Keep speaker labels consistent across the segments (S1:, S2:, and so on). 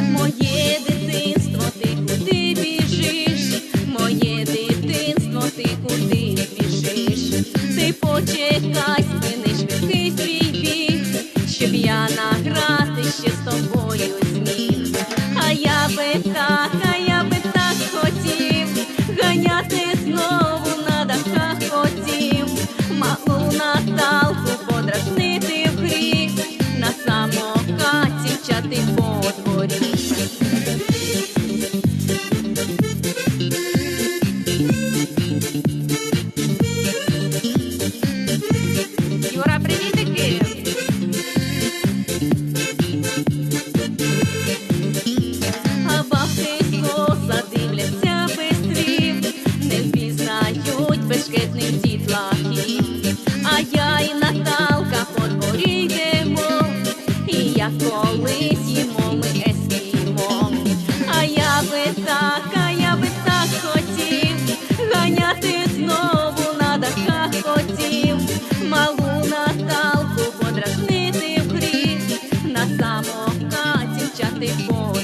S1: моє. коли з'їмо ми ескімо. А я би так, а я би так хотів, ганяти знову на дахах хотів, малу наталку подразнити в на самокаті вчати по.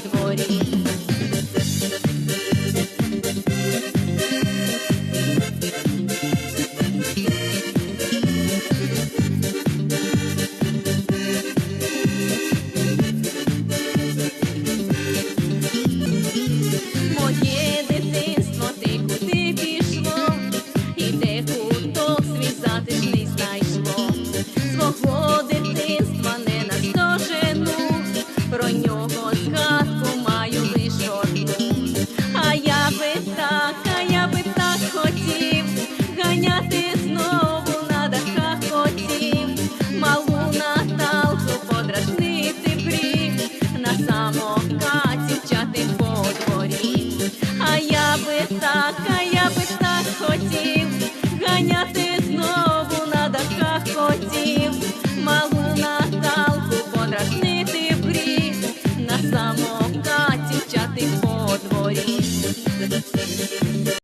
S1: Chicago.